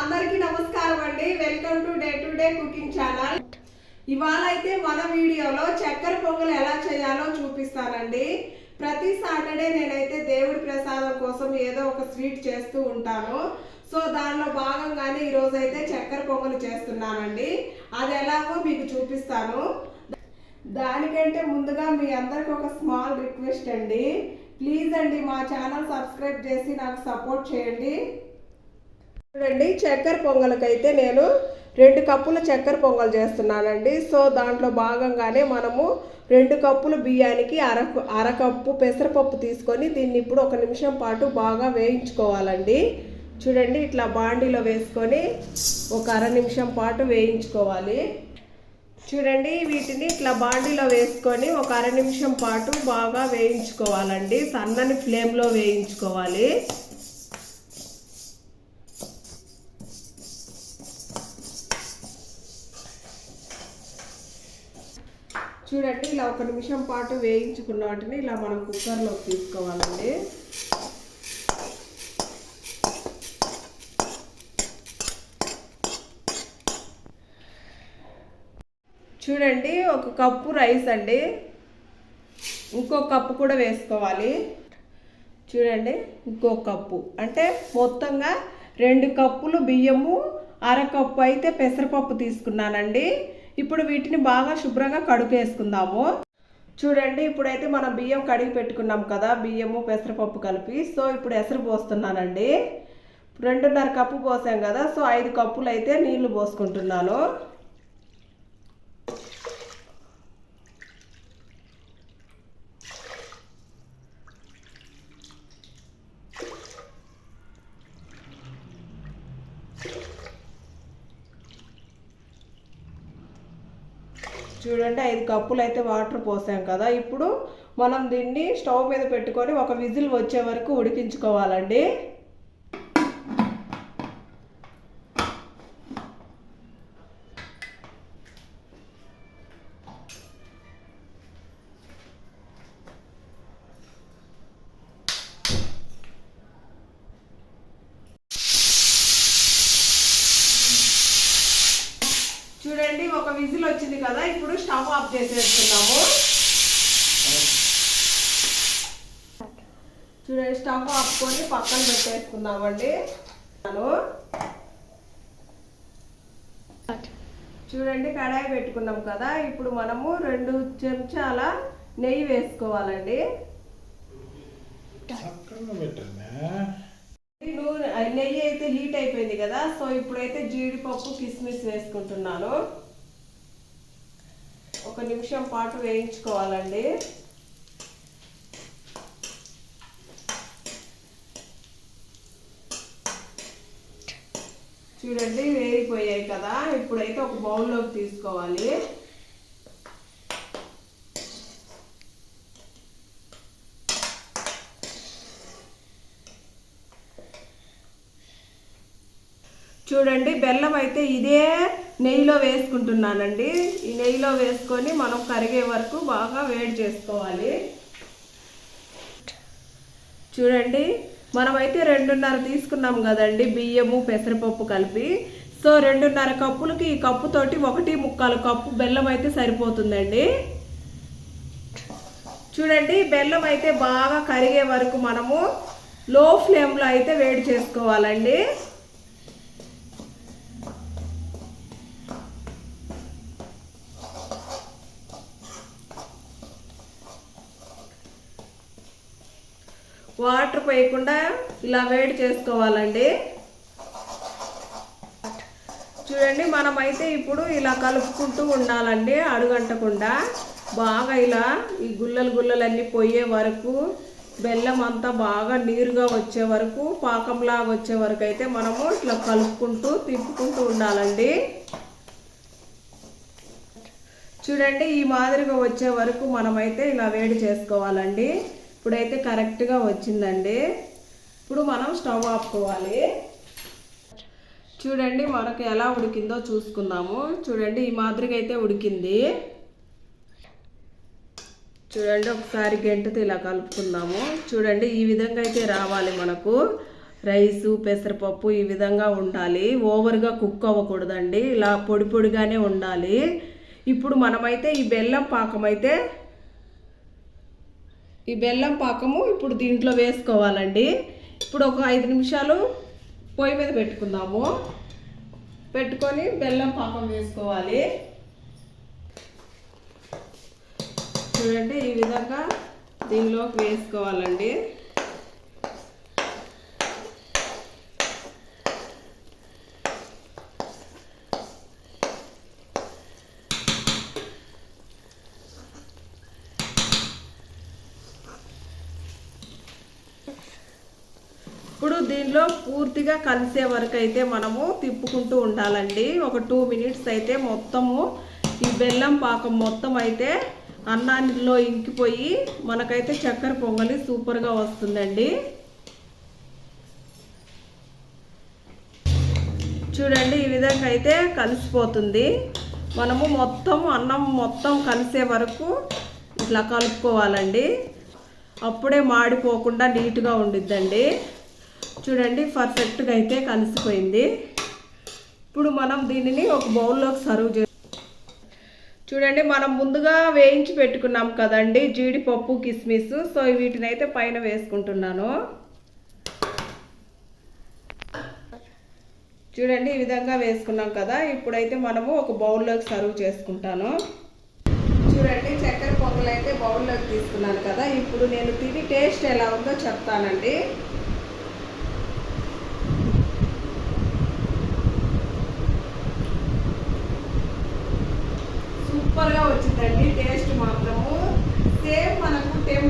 అందరికీ నమస్కారం అండి. Welcome to day to day cooking channel ఇవాళ అయితే మన వీడియోలో చక్కెర పొంగల్ ఎలా చేయాలో చూపిస్తానండి. ప్రతి సాటర్డే నేనైతే దేవుడి ప్రసాదం కోసం ఏదో ఒక స్వీట్ చేస్తూ ఉంటాను. సో దానిలో భాగంగానే ఈరోజు అయితే చక్కెర పొంగలు చేస్తున్నానండి. అది ఎలాగో మీకు చూపిస్తాను. దానికంటే ముందుగా మీ అందరికి ఒక స్మాల్ రిక్వెస్ట్ అండి. ప్లీజ్ అండి మా ఛానల్ సబ్స్క్రైబ్ చేసి నాకు సపోర్ట్ చేయండి. చూడండి చక్కెర పొంగల్కైతే నేను రెండు కప్పుల చక్కెర పొంగల్ చేస్తున్నానండి. సో దాంట్లో భాగంగానే మనము రెండు కప్పులు బియ్యానికి అర అరకప్పు పెసరపప్పు తీసుకొని దీన్ని ఇప్పుడు ఒక నిమిషం పాటు బాగా వేయించుకోవాలండి. చూడండి ఇట్లా బాండీలో వేసుకొని ఒక అర నిమిషం పాటు వేయించుకోవాలి. చూడండి వీటిని ఇట్లా బాండీలో వేసుకొని ఒక అర నిమిషం పాటు బాగా వేయించుకోవాలండి. సన్నని ఫ్లేమ్లో వేయించుకోవాలి. చూడండి ఇలా ఒక నిమిషం పాటు వేయించుకున్న వాటిని ఇలా మనం కుక్కర్లోకి తీసుకోవాలండి. చూడండి ఒక కప్పు రైస్ అండి. ఇంకో కప్పు కూడా వేసుకోవాలి. చూడండి ఇంకో కప్పు. అంటే మొత్తంగా రెండు కప్పులు బియ్యము అరకప్పు అయితే పెసరపప్పు తీసుకున్నానండి. ఇప్పుడు వీటిని బాగా శుభ్రంగా కడుపేసుకుందాము. చూడండి ఇప్పుడైతే మనం బియ్యం కడిగి పెట్టుకున్నాం కదా బియ్యము పెసరపప్పు కలిపి. సో ఇప్పుడు ఎసరు పోస్తున్నానండి. రెండున్నర కప్పు పోసాం కదా సో ఐదు కప్పులు అయితే నీళ్ళు పోసుకుంటున్నాను. చూడండి ఐదు కప్పులు అయితే వాటర్ పోసాం కదా. ఇప్పుడు మనం దీన్ని స్టవ్ మీద పెట్టుకొని ఒక విజిల్ వచ్చే వరకు ఉడికించుకోవాలండి చూడండి ఒక విజిల్ వచ్చింది కదా ఇప్పుడు స్టవ్ ఆఫ్ చేసేస్తున్నాము. చూడండి స్టవ్ ఆపుకొని పక్కన పెట్టేసుకుందామండి. నేను చూడండి కడాయి పెట్టుకున్నాం కదా ఇప్పుడు మనము రెండు చెంచాల నెయ్యి వేసుకోవాలండి. నెయ్యి అయితే హీట్ అయిపోయింది కదా సో ఇప్పుడైతే జీడిపప్పు కిస్మిస్ వేసుకుంటున్నాను. ఒక నిమిషం పాటు వేయించుకోవాలండి. చూడండి వేగిపోయాయి కదా. ఇప్పుడైతే ఒక బౌల్లోకి తీసుకోవాలి. చూడండి బెల్లం అయితే ఇదే నెయ్యిలో వేసుకుంటున్నానండి. ఈ నెయ్యిలో వేసుకొని మనం కరిగే వరకు బాగా వేడి చేసుకోవాలి. చూడండి మనమైతే రెండున్నర తీసుకున్నాం కదండి బియ్యము పెసరపప్పు కలిపి. సో రెండున్నర కప్పులకి ఈ కప్పుతోటి ఒకటి ముక్కాలు కప్పు బెల్లం అయితే సరిపోతుందండి. చూడండి బెల్లం అయితే బాగా కరిగే వరకు మనము లో ఫ్లేమ్లో అయితే వేడి చేసుకోవాలండి. వాటర్ పోయకుండా ఇలా వేడి చేసుకోవాలండి. చూడండి మనమైతే ఇప్పుడు ఇలా కలుపుకుంటూ ఉండాలండి అడుగంటకుండా. బాగా ఇలా ఈ గుల్లలు గుల్లలన్నీ పోయే వరకు బెల్లం అంతా బాగా నీరుగా వచ్చే వరకు పాకంలాగా వచ్చే వరకు అయితే మనము ఇట్లా కలుపుకుంటూ తిప్పుకుంటూ ఉండాలండి. చూడండి ఈ మాదిరిగా వచ్చే వరకు మనమైతే ఇలా వేడి చేసుకోవాలండి. ఇప్పుడైతే కరెక్ట్గా వచ్చిందండి. ఇప్పుడు మనం స్టవ్ ఆపుకోవాలి. చూడండి మనకు ఎలా ఉడికిందో చూసుకుందాము. చూడండి ఈ మాదిరిగా అయితే ఉడికింది. చూడండి ఒకసారి గంటతో ఇలా కలుపుకుందాము. చూడండి ఈ విధంగా అయితే రావాలి మనకు. రైసు పెసరపప్పు ఈ విధంగా ఉండాలి. ఓవర్గా కుక్ అవ్వకూడదండి. ఇలా పొడి పొడిగానే ఉండాలి. ఇప్పుడు మనమైతే ఈ బెల్లం పాకం అయితే ఈ బెల్లం పాకము ఇప్పుడు దీంట్లో వేసుకోవాలండి. ఇప్పుడు ఒక ఐదు నిమిషాలు పొయ్యి మీద పెట్టుకుందాము. పెట్టుకొని బెల్లం పాకం వేసుకోవాలి. చూడండి ఈ విధంగా దీనిలోకి వేసుకోవాలండి. దీనిలో పూర్తిగా కలిసే వరకు అయితే మనము తిప్పుకుంటూ ఉండాలండి. ఒక టూ మినిట్స్ అయితే మొత్తము ఈ బెల్లం పాకం మొత్తం అయితే అన్నానిలో ఇంకిపోయి మనకైతే చక్కెర పొంగలి సూపర్గా వస్తుందండి. చూడండి ఈ విధంగా అయితే కలిసిపోతుంది. మనము మొత్తం అన్నం మొత్తం కలిసే వరకు ఇట్లా కలుపుకోవాలండి. అప్పుడే మాడిపోకుండా నీట్గా ఉండిద్దండి. చూడండి పర్ఫెక్ట్గా అయితే కలిసిపోయింది. ఇప్పుడు మనం దీనిని ఒక బౌల్లోకి సర్వ్ చే చూడండి మనం ముందుగా వేయించి పెట్టుకున్నాం కదండి జీడిపప్పు కిస్మిస్. సో వీటిని అయితే పైన వేసుకుంటున్నాను. చూడండి ఈ విధంగా వేసుకున్నాం కదా. ఇప్పుడైతే మనము ఒక బౌల్లోకి సర్వ్ చేసుకుంటాను. చూడండి చక్కెర పొంగలు అయితే బౌల్లోకి తీసుకున్నాను కదా. ఇప్పుడు నేను తిని టేస్ట్ ఎలా ఉందో చెప్తానండి. సూపర్గా వచ్చిందండి. టేస్ట్ మాత్రము. సేమ్ మనకు టెంపుల్లో